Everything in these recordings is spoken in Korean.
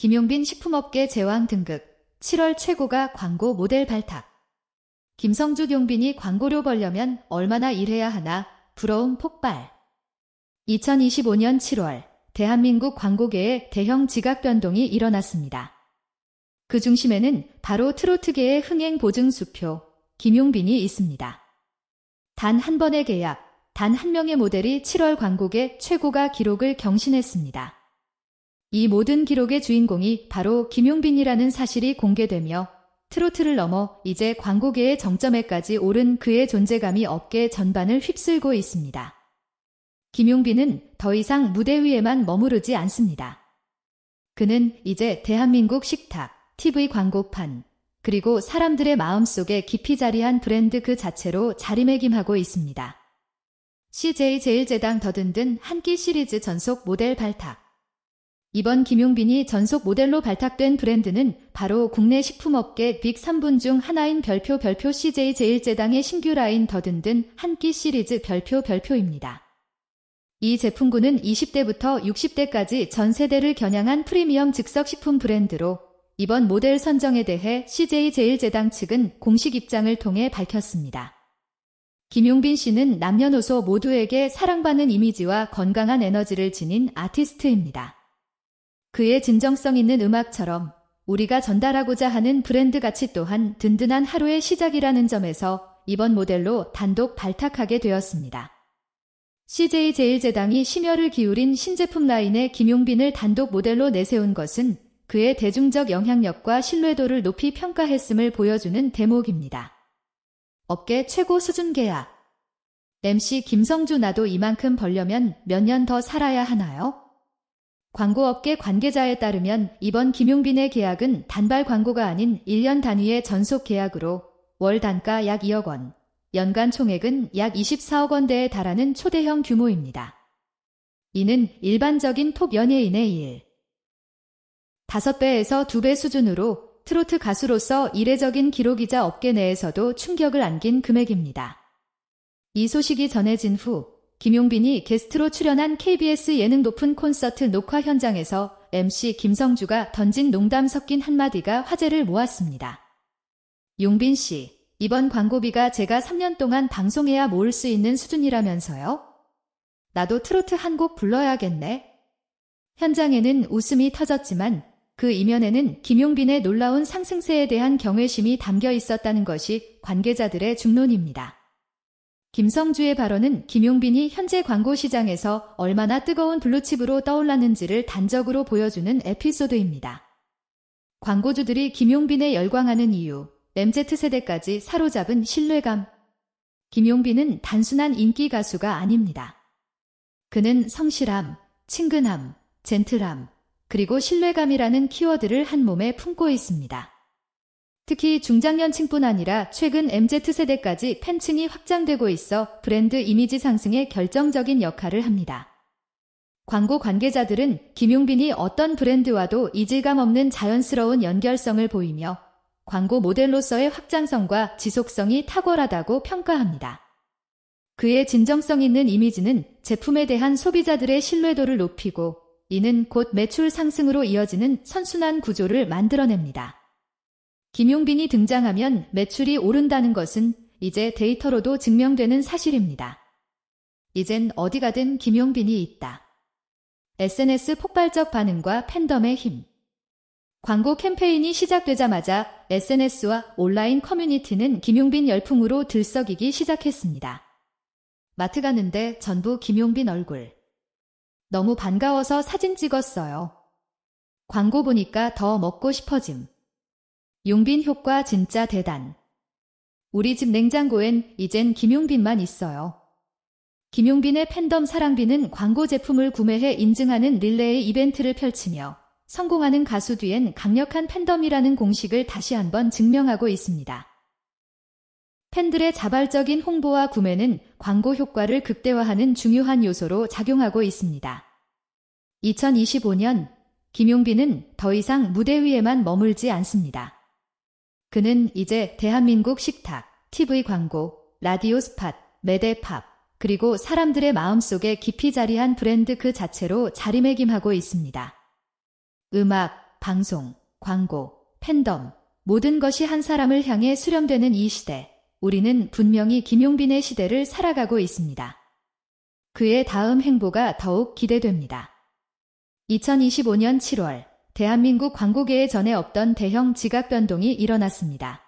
김용빈 식품업계 제왕 등극 7월 최고가 광고 모델 발탁 김성주 용빈이 광고료 벌려면 얼마나 일해야 하나 부러움 폭발 2025년 7월 대한민국 광고계에 대형 지각 변동이 일어났습니다. 그 중심에는 바로 트로트계의 흥행 보증 수표 김용빈이 있습니다. 단 한 번의 계약, 단 한 명의 모델이 7월 광고계 최고가 기록을 경신했습니다. 이 모든 기록의 주인공이 바로 김용빈이라는 사실이 공개되며 트로트를 넘어 이제 광고계의 정점에까지 오른 그의 존재감이 업계 전반을 휩쓸고 있습니다. 김용빈은 더 이상 무대 위에만 머무르지 않습니다. 그는 이제 대한민국 식탁, TV 광고판, 그리고 사람들의 마음속에 깊이 자리한 브랜드 그 자체로 자리매김하고 있습니다. CJ 제일제당 더든 든 한 끼 시리즈 전속 모델 발탁. 이번 김용빈이 전속 모델로 발탁된 브랜드는 바로 국내 식품업계 빅 3분 중 하나인 별표 별표 CJ 제일제당의 신규 라인 더든 든 한 끼 시리즈 별표 별표입니다. 이 제품군은 20대부터 60대까지 전 세대를 겨냥한 프리미엄 즉석 식품 브랜드로 이번 모델 선정에 대해 CJ 제일제당 측은 공식 입장을 통해 밝혔습니다. 김용빈 씨는 남녀노소 모두에게 사랑받는 이미지와 건강한 에너지를 지닌 아티스트입니다. 그의 진정성 있는 음악처럼 우리가 전달하고자 하는 브랜드 가치 또한 든든한 하루의 시작이라는 점에서 이번 모델로 단독 발탁하게 되었습니다. CJ 제일제당이 심혈을 기울인 신제품 라인의 김용빈을 단독 모델로 내세운 것은 그의 대중적 영향력과 신뢰도를 높이 평가했음을 보여주는 대목입니다. 업계 최고 수준 계약. MC 김성주 나도 이만큼 벌려면 몇 년 더 살아야 하나요? 광고업계 관계자에 따르면 이번 김용빈의 계약은 단발 광고가 아닌 1년 단위의 전속 계약으로 월 단가 약 2억 원, 연간 총액은 약 24억 원대에 달하는 초대형 규모입니다. 이는 일반적인 톱 연예인의 일. 5배에서 2배 수준으로 트로트 가수로서 이례적인 기록이자 업계 내에서도 충격을 안긴 금액입니다. 이 소식이 전해진 후 김용빈이 게스트로 출연한 KBS 예능 높은 콘서트 녹화 현장에서 MC 김성주가 던진 농담 섞인 한마디가 화제를 모았습니다. 용빈 씨, 이번 광고비가 제가 3년 동안 방송해야 모을 수 있는 수준이라면서요? 나도 트로트 한 곡 불러야겠네. 현장에는 웃음이 터졌지만 그 이면에는 김용빈의 놀라운 상승세에 대한 경외심이 담겨 있었다는 것이 관계자들의 중론입니다. 김성주의 발언은 김용빈이 현재 광고 시장에서 얼마나 뜨거운 블루칩으로 떠올랐는지를 단적으로 보여주는 에피소드입니다. 광고주들이 김용빈에 열광하는 이유, MZ세대까지 사로잡은 신뢰감. 김용빈은 단순한 인기 가수가 아닙니다. 그는 성실함, 친근함, 젠틀함, 그리고 신뢰감이라는 키워드를 한 몸에 품고 있습니다. 특히 중장년층뿐 아니라 최근 MZ세대까지 팬층이 확장되고 있어 브랜드 이미지 상승에 결정적인 역할을 합니다. 광고 관계자들은 김용빈이 어떤 브랜드와도 이질감 없는 자연스러운 연결성을 보이며 광고 모델로서의 확장성과 지속성이 탁월하다고 평가합니다. 그의 진정성 있는 이미지는 제품에 대한 소비자들의 신뢰도를 높이고 이는 곧 매출 상승으로 이어지는 선순환 구조를 만들어냅니다. 김용빈이 등장하면 매출이 오른다는 것은 이제 데이터로도 증명되는 사실입니다. 이젠 어디 가든 김용빈이 있다. SNS 폭발적 반응과 팬덤의 힘. 광고 캠페인이 시작되자마자 SNS와 온라인 커뮤니티는 김용빈 열풍으로 들썩이기 시작했습니다. 마트 가는데 전부 김용빈 얼굴. 너무 반가워서 사진 찍었어요. 광고 보니까 더 먹고 싶어짐. 용빈 효과 진짜 대단. 우리 집 냉장고엔 이젠 김용빈만 있어요. 김용빈의 팬덤 사랑비는 광고 제품을 구매해 인증하는 릴레이 이벤트를 펼치며 성공하는 가수 뒤엔 강력한 팬덤이라는 공식을 다시 한번 증명하고 있습니다. 팬들의 자발적인 홍보와 구매는 광고 효과를 극대화하는 중요한 요소로 작용하고 있습니다. 2025년 김용빈은 더 이상 무대 위에만 머물지 않습니다. 그는 이제 대한민국 식탁, TV 광고, 라디오 스팟, 매대 팝, 그리고 사람들의 마음속에 깊이 자리한 브랜드 그 자체로 자리매김하고 있습니다. 음악, 방송, 광고, 팬덤, 모든 것이 한 사람을 향해 수렴되는 이 시대. 우리는 분명히 김용빈의 시대를 살아가고 있습니다. 그의 다음 행보가 더욱 기대됩니다. 2025년 7월, 대한민국 광고계에 전에 없던 대형 지각 변동이 일어났습니다.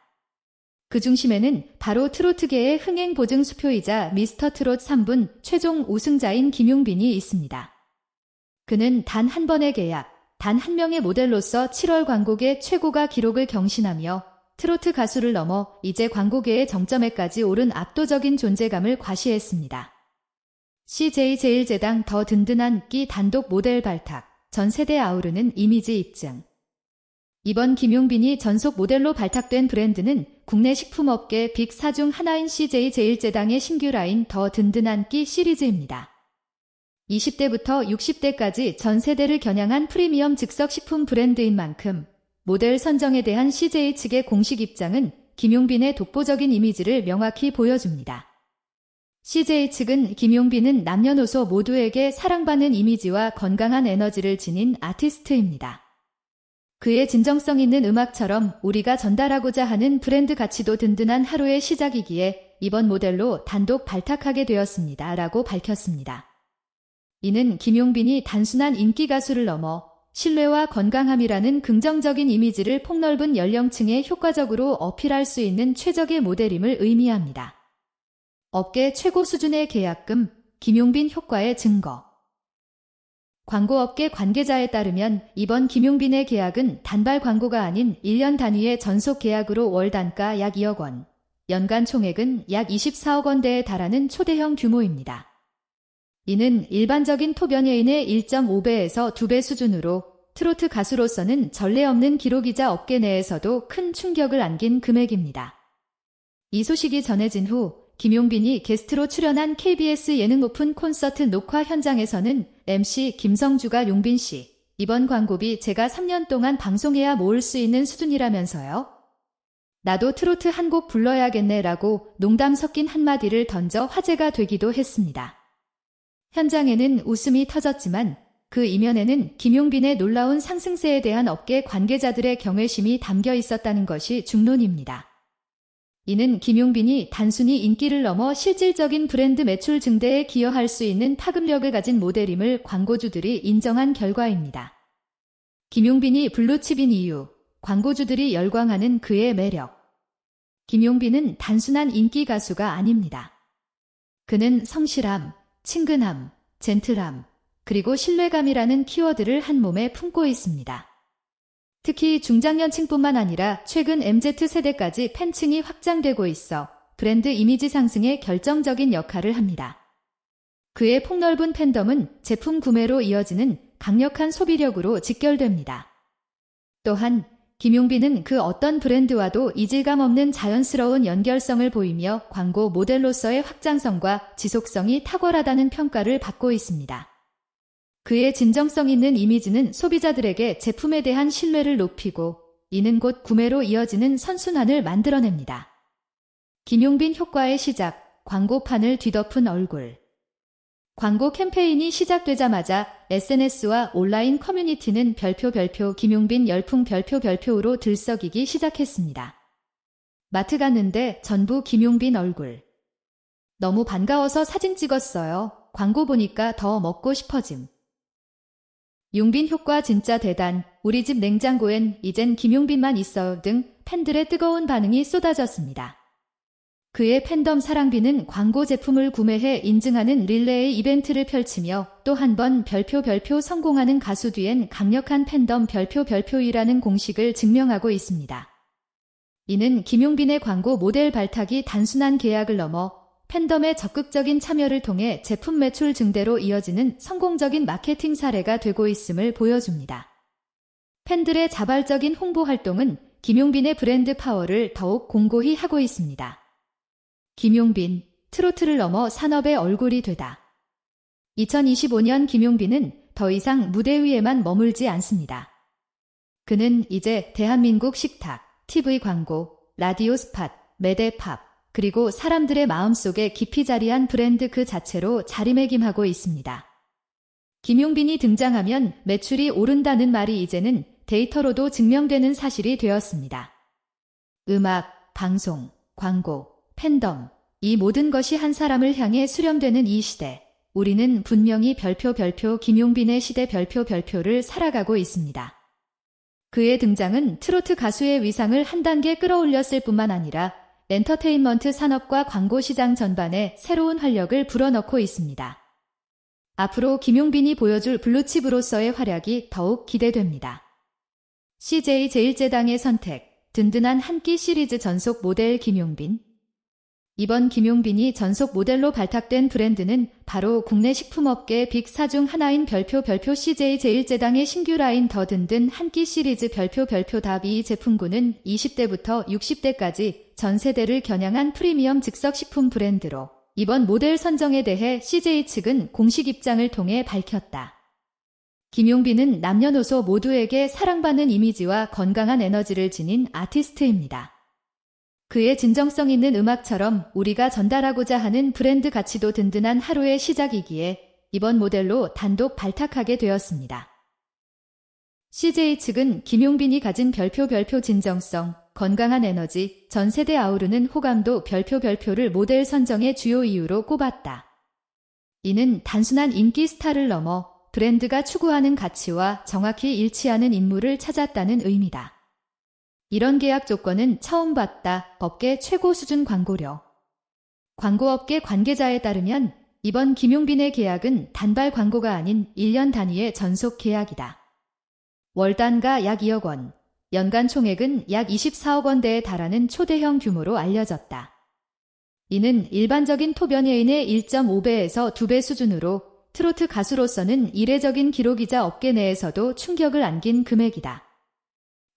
그 중심에는 바로 트로트계의 흥행 보증 수표이자 미스터 트롯 3분 최종 우승자인 김용빈이 있습니다. 그는 단 한 번의 계약, 단 한 명의 모델로서 7월 광고계 최고가 기록을 경신하며 트로트 가수를 넘어 이제 광고계의 정점에까지 오른 압도적인 존재감을 과시했습니다. CJ제일제당 더 든든한 끼 단독 모델 발탁, 전 세대 아우르는 이미지 입증. 이번 김용빈이 전속 모델로 발탁된 브랜드는 국내 식품업계 빅 4 중 하나인 CJ제일제당의 신규 라인 더 든든한 끼 시리즈입니다. 20대부터 60대까지 전 세대를 겨냥한 프리미엄 즉석 식품 브랜드인 만큼 모델 선정에 대한 CJ 측의 공식 입장은 김용빈의 독보적인 이미지를 명확히 보여줍니다. CJ 측은 김용빈은 남녀노소 모두에게 사랑받는 이미지와 건강한 에너지를 지닌 아티스트입니다. 그의 진정성 있는 음악처럼 우리가 전달하고자 하는 브랜드 가치도 든든한 하루의 시작이기에 이번 모델로 단독 발탁하게 되었습니다. 라고 밝혔습니다. 이는 김용빈이 단순한 인기 가수를 넘어 신뢰와 건강함이라는 긍정적인 이미지를 폭넓은 연령층에 효과적으로 어필할 수 있는 최적의 모델임을 의미합니다. 업계 최고 수준의 계약금, 김용빈 효과의 증거. 광고업계 관계자에 따르면 이번 김용빈의 계약은 단발 광고가 아닌 1년 단위의 전속 계약으로 월 단가 약 2억 원, 연간 총액은 약 24억 원대에 달하는 초대형 규모입니다. 이는 일반적인 토변예인의 1.5배에서 2배 수준으로 트로트 가수로서는 전례 없는 기록이자 업계 내에서도 큰 충격을 안긴 금액입니다. 이 소식이 전해진 후 김용빈이 게스트로 출연한 KBS 예능 오픈 콘서트 녹화 현장에서는 MC 김성주가 용빈 씨, 이번 광고비 제가 3년 동안 방송해야 모을 수 있는 수준이라면서요? 나도 트로트 한 곡 불러야겠네 라고 농담 섞인 한마디를 던져 화제가 되기도 했습니다. 현장에는 웃음이 터졌지만 그 이면에는 김용빈의 놀라운 상승세에 대한 업계 관계자들의 경외심이 담겨 있었다는 것이 중론입니다. 이는 김용빈이 단순히 인기를 넘어 실질적인 브랜드 매출 증대에 기여할 수 있는 파급력을 가진 모델임을 광고주들이 인정한 결과입니다. 김용빈이 블루칩인 이유, 광고주들이 열광하는 그의 매력. 김용빈은 단순한 인기 가수가 아닙니다. 그는 성실함, 친근함, 젠틀함, 그리고 신뢰감이라는 키워드를 한 몸에 품고 있습니다. 특히 중장년층뿐만 아니라 최근 MZ세대까지 팬층이 확장되고 있어 브랜드 이미지 상승에 결정적인 역할을 합니다. 그의 폭넓은 팬덤은 제품 구매로 이어지는 강력한 소비력으로 직결됩니다. 또한 김용빈은 그 어떤 브랜드와도 이질감 없는 자연스러운 연결성을 보이며 광고 모델로서의 확장성과 지속성이 탁월하다는 평가를 받고 있습니다. 그의 진정성 있는 이미지는 소비자들에게 제품에 대한 신뢰를 높이고 이는 곧 구매로 이어지는 선순환을 만들어냅니다. 김용빈 효과의 시작, 광고판을 뒤덮은 얼굴. 광고 캠페인이 시작되자마자 SNS와 온라인 커뮤니티는 별표 별표 김용빈 열풍 별표 별표로 들썩이기 시작했습니다. 마트 갔는데 전부 김용빈 얼굴. 너무 반가워서 사진 찍었어요. 광고 보니까 더 먹고 싶어짐. 용빈 효과 진짜 대단. 우리 집 냉장고엔 이젠 김용빈만 있어 등 팬들의 뜨거운 반응이 쏟아졌습니다. 그의 팬덤 사랑비는 광고 제품을 구매해 인증하는 릴레이 이벤트를 펼치며 또 한 번 별표 별표 성공하는 가수 뒤엔 강력한 팬덤 별표 별표이라는 공식을 증명하고 있습니다. 이는 김용빈의 광고 모델 발탁이 단순한 계약을 넘어 팬덤의 적극적인 참여를 통해 제품 매출 증대로 이어지는 성공적인 마케팅 사례가 되고 있음을 보여줍니다. 팬들의 자발적인 홍보 활동은 김용빈의 브랜드 파워를 더욱 공고히 하고 있습니다. 김용빈, 트로트를 넘어 산업의 얼굴이 되다. 2025년 김용빈은 더 이상 무대 위에만 머물지 않습니다. 그는 이제 대한민국 식탁, TV 광고, 라디오 스팟, 매대 팝, 그리고 사람들의 마음속에 깊이 자리한 브랜드 그 자체로 자리매김하고 있습니다. 김용빈이 등장하면 매출이 오른다는 말이 이제는 데이터로도 증명되는 사실이 되었습니다. 음악, 방송, 광고, 팬덤, 이 모든 것이 한 사람을 향해 수렴되는 이 시대. 우리는 분명히 별표 별표 김용빈의 시대 별표 별표를 살아가고 있습니다. 그의 등장은 트로트 가수의 위상을 한 단계 끌어올렸을 뿐만 아니라 엔터테인먼트 산업과 광고 시장 전반에 새로운 활력을 불어넣고 있습니다. 앞으로 김용빈이 보여줄 블루칩으로서의 활약이 더욱 기대됩니다. CJ 제1제당의 선택, 든든한 한 끼 시리즈 전속 모델 김용빈. 이번 김용빈이 전속 모델로 발탁된 브랜드는 바로 국내 식품업계 빅4 중 하나인 별표 별표 CJ 제1제당의 신규 라인 더 든든 한 끼 시리즈 별표 별표 답이 제품군은 20대부터 60대까지 전 세대를 겨냥한 프리미엄 즉석 식품 브랜드로 이번 모델 선정에 대해 CJ 측은 공식 입장을 통해 밝혔다. 김용빈은 남녀노소 모두에게 사랑받는 이미지와 건강한 에너지를 지닌 아티스트입니다. 그의 진정성 있는 음악처럼 우리가 전달하고자 하는 브랜드 가치도 든든한 하루의 시작이기에 이번 모델로 단독 발탁하게 되었습니다. CJ 측은 김용빈이 가진 별표 별표 진정성, 건강한 에너지, 전 세대 아우르는 호감도 별표 별표를 모델 선정의 주요 이유로 꼽았다. 이는 단순한 인기 스타를 넘어 브랜드가 추구하는 가치와 정확히 일치하는 인물을 찾았다는 의미다. 이런 계약 조건은 처음 봤다. 업계 최고 수준 광고료. 광고업계 관계자에 따르면 이번 김용빈의 계약은 단발 광고가 아닌 1년 단위의 전속 계약이다. 월 단가 약 2억 원, 연간 총액은 약 24억 원대에 달하는 초대형 규모로 알려졌다. 이는 일반적인 토변예인의 1.5배에서 2배 수준으로 트로트 가수로서는 이례적인 기록이자 업계 내에서도 충격을 안긴 금액이다.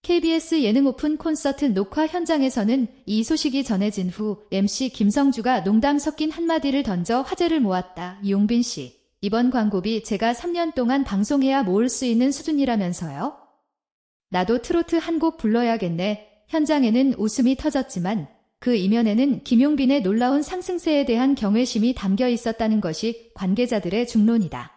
KBS 예능 오픈 콘서트 녹화 현장에서는 이 소식이 전해진 후 MC 김성주가 농담 섞인 한마디를 던져 화제를 모았다. 용빈 씨, 이번 광고비 제가 3년 동안 방송해야 모을 수 있는 수준이라면서요? 나도 트로트 한 곡 불러야겠네. 현장에는 웃음이 터졌지만 그 이면에는 김용빈의 놀라운 상승세에 대한 경외심이 담겨 있었다는 것이 관계자들의 중론이다.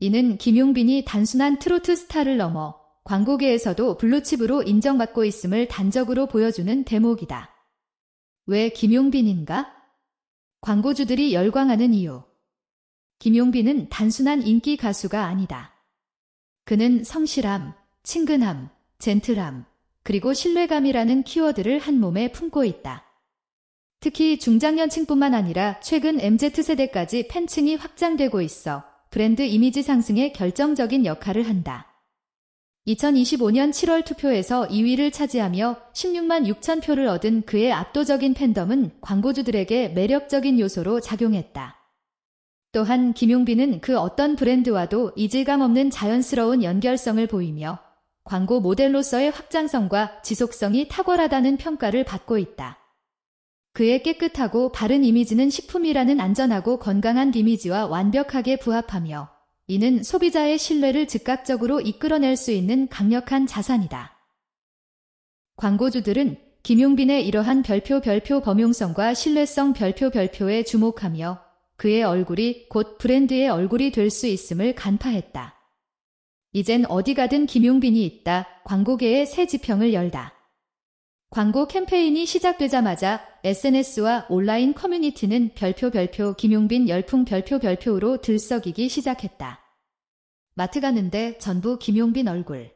이는 김용빈이 단순한 트로트 스타를 넘어 광고계에서도 블루칩으로 인정받고 있음을 단적으로 보여주는 대목이다. 왜 김용빈인가? 광고주들이 열광하는 이유. 김용빈은 단순한 인기 가수가 아니다. 그는 성실함, 친근함, 젠틀함, 그리고 신뢰감이라는 키워드를 한 몸에 품고 있다. 특히 중장년층뿐만 아니라 최근 MZ세대까지 팬층이 확장되고 있어 브랜드 이미지 상승에 결정적인 역할을 한다. 2025년 7월 투표에서 2위를 차지하며 16만 6천 표를 얻은 그의 압도적인 팬덤은 광고주들에게 매력적인 요소로 작용했다. 또한 김용빈은 그 어떤 브랜드와도 이질감 없는 자연스러운 연결성을 보이며 광고 모델로서의 확장성과 지속성이 탁월하다는 평가를 받고 있다. 그의 깨끗하고 바른 이미지는 식품이라는 안전하고 건강한 이미지와 완벽하게 부합하며 이는 소비자의 신뢰를 즉각적으로 이끌어낼 수 있는 강력한 자산이다. 광고주들은 김용빈의 이러한 별표 별표 범용성과 신뢰성 별표 별표에 주목하며 그의 얼굴이 곧 브랜드의 얼굴이 될 수 있음을 간파했다. 이젠 어디 가든 김용빈이 있다. 광고계의 새 지평을 열다. 광고 캠페인이 시작되자마자 SNS와 온라인 커뮤니티는 별표 별표 김용빈 열풍 별표 별표로 들썩이기 시작했다. 마트 가는데 전부 김용빈 얼굴.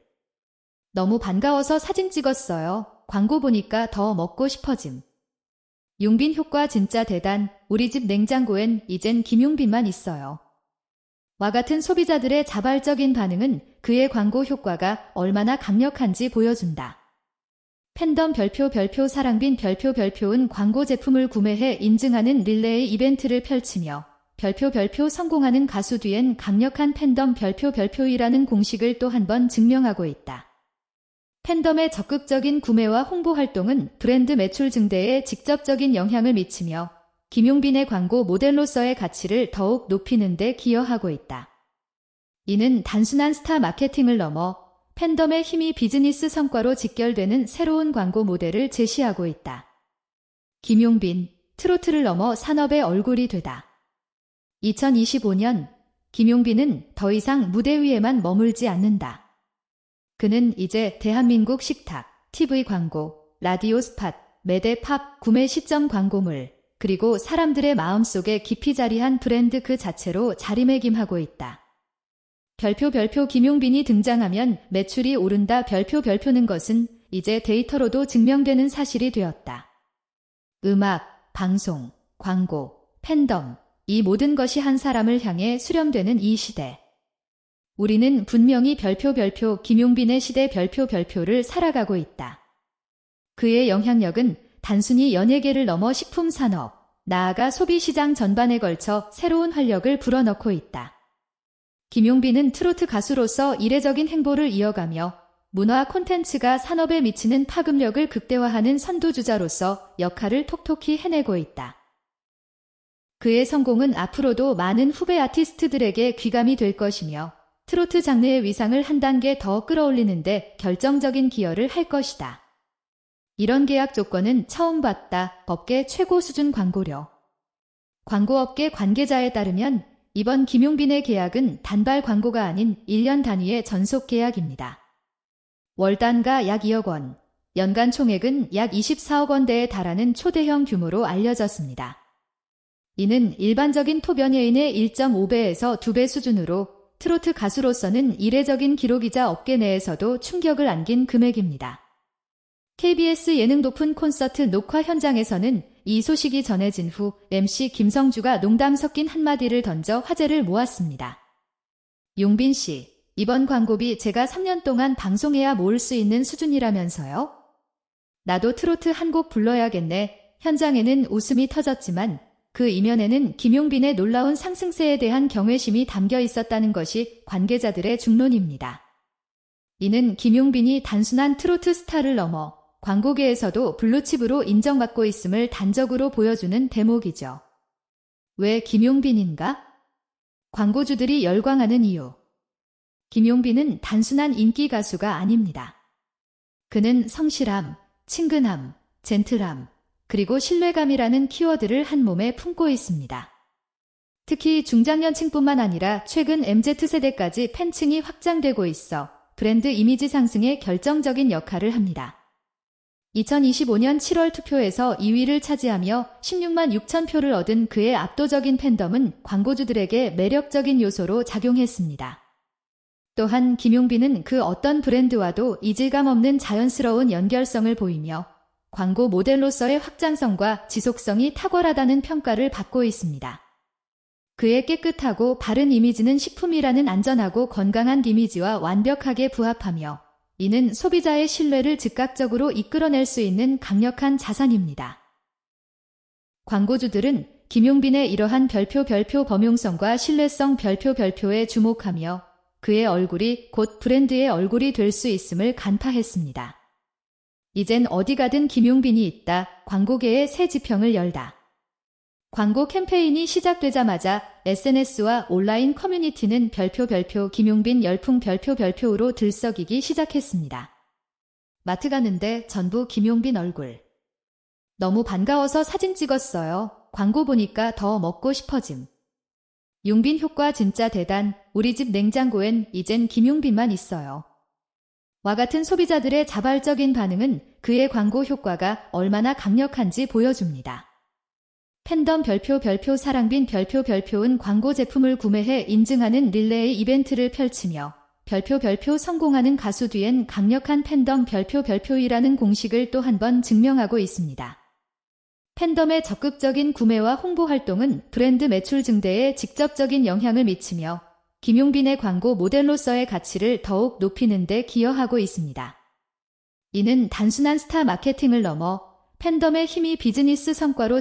너무 반가워서 사진 찍었어요. 광고 보니까 더 먹고 싶어짐. 용빈 효과 진짜 대단. 우리 집 냉장고엔 이젠 김용빈만 있어요. 와 같은 소비자들의 자발적인 반응은 그의 광고 효과가 얼마나 강력한지 보여준다. 팬덤 별표 별표 사랑빈 별표 별표은 광고 제품을 구매해 인증하는 릴레이 이벤트를 펼치며 별표 별표 성공하는 가수 뒤엔 강력한 팬덤 별표 별표이라는 공식을 또 한 번 증명하고 있다. 팬덤의 적극적인 구매와 홍보 활동은 브랜드 매출 증대에 직접적인 영향을 미치며 김용빈의 광고 모델로서의 가치를 더욱 높이는 데 기여하고 있다. 이는 단순한 스타 마케팅을 넘어 팬덤의 힘이 비즈니스 성과로 직결되는 새로운 광고 모델을 제시하고 있다. 김용빈, 트로트를 넘어 산업의 얼굴이 되다. 2025년 김용빈은 더 이상 무대 위에만 머물지 않는다. 그는 이제 대한민국 식탁, TV 광고, 라디오 스팟, 매대 팝, 구매 시점 광고물, 그리고 사람들의 마음속에 깊이 자리한 브랜드 그 자체로 자리매김하고 있다. 별표 별표 김용빈이 등장하면 매출이 오른다 별표 별표는 것은 이제 데이터로도 증명되는 사실이 되었다. 음악, 방송, 광고, 팬덤, 이 모든 것이 한 사람을 향해 수렴되는 이 시대. 우리는 분명히 별표 별표 김용빈의 시대 별표 별표를 살아가고 있다. 그의 영향력은 단순히 연예계를 넘어 식품 산업, 나아가 소비 시장 전반에 걸쳐 새로운 활력을 불어넣고 있다. 김용빈은 트로트 가수로서 이례적인 행보를 이어가며 문화 콘텐츠가 산업에 미치는 파급력을 극대화하는 선두주자로서 역할을 톡톡히 해내고 있다. 그의 성공은 앞으로도 많은 후배 아티스트들에게 귀감이 될 것이며 트로트 장르의 위상을 한 단계 더 끌어올리는데 결정적인 기여를 할 것이다. 이런 계약 조건은 처음 봤다 업계 최고 수준 광고료. 광고업계 관계자에 따르면 이번 김용빈의 계약은 단발 광고가 아닌 1년 단위의 전속 계약입니다. 월단가 약 2억 원, 연간 총액은 약 24억 원대에 달하는 초대형 규모로 알려졌습니다. 이는 일반적인 톱연예인의 1.5배에서 2배 수준으로 트로트 가수로서는 이례적인 기록이자 업계 내에서도 충격을 안긴 금액입니다. KBS 예능 높은 콘서트 녹화 현장에서는 이 소식이 전해진 후 MC 김성주가 농담 섞인 한마디를 던져 화제를 모았습니다. 용빈 씨, 이번 광고비 제가 3년 동안 방송해야 모을 수 있는 수준이라면서요? 나도 트로트 한 곡 불러야겠네. 현장에는 웃음이 터졌지만 그 이면에는 김용빈의 놀라운 상승세에 대한 경외심이 담겨 있었다는 것이 관계자들의 중론입니다. 이는 김용빈이 단순한 트로트 스타를 넘어 광고계에서도 블루칩으로 인정받고 있음을 단적으로 보여주는 대목이죠. 왜 김용빈인가? 광고주들이 열광하는 이유. 김용빈은 단순한 인기 가수가 아닙니다. 그는 성실함, 친근함, 젠틀함, 그리고 신뢰감이라는 키워드를 한 몸에 품고 있습니다. 특히 중장년층뿐만 아니라 최근 MZ세대까지 팬층이 확장되고 있어 브랜드 이미지 상승에 결정적인 역할을 합니다. 2025년 7월 투표에서 2위를 차지하며 16만 6천 표를 얻은 그의 압도적인 팬덤은 광고주들에게 매력적인 요소로 작용했습니다. 또한 김용빈은 그 어떤 브랜드와도 이질감 없는 자연스러운 연결성을 보이며 광고 모델로서의 확장성과 지속성이 탁월하다는 평가를 받고 있습니다. 그의 깨끗하고 바른 이미지는 식품이라는 안전하고 건강한 이미지와 완벽하게 부합하며 이는 소비자의 신뢰를 즉각적으로 이끌어낼 수 있는 강력한 자산입니다. 광고주들은 김용빈의 이러한 별표 별표 범용성과 신뢰성 별표 별표에 주목하며 그의 얼굴이 곧 브랜드의 얼굴이 될 수 있음을 간파했습니다. 이젠 어디 가든 김용빈이 있다. 광고계의 새 지평을 열다. 광고 캠페인이 시작되자마자 SNS와 온라인 커뮤니티는 별표 별표 김용빈 열풍 별표 별표로 들썩이기 시작했습니다. 마트 가는데 전부 김용빈 얼굴. 너무 반가워서 사진 찍었어요. 광고 보니까 더 먹고 싶어짐. 용빈 효과 진짜 대단. 우리 집 냉장고엔 이젠 김용빈만 있어요. 와 같은 소비자들의 자발적인 반응은 그의 광고 효과가 얼마나 강력한지 보여줍니다. 팬덤 별표 별표 사랑빈 별표 별표은 광고 제품을 구매해 인증하는 릴레이 이벤트를 펼치며 별표 별표 성공하는 가수 뒤엔 강력한 팬덤 별표 별표이라는 공식을 또 한 번 증명하고 있습니다. 팬덤의 적극적인 구매와 홍보 활동은 브랜드 매출 증대에 직접적인 영향을 미치며 김용빈의 광고 모델로서의 가치를 더욱 높이는 데 기여하고 있습니다. 이는 단순한 스타 마케팅을 넘어 팬덤의 힘이 비즈니스 성과로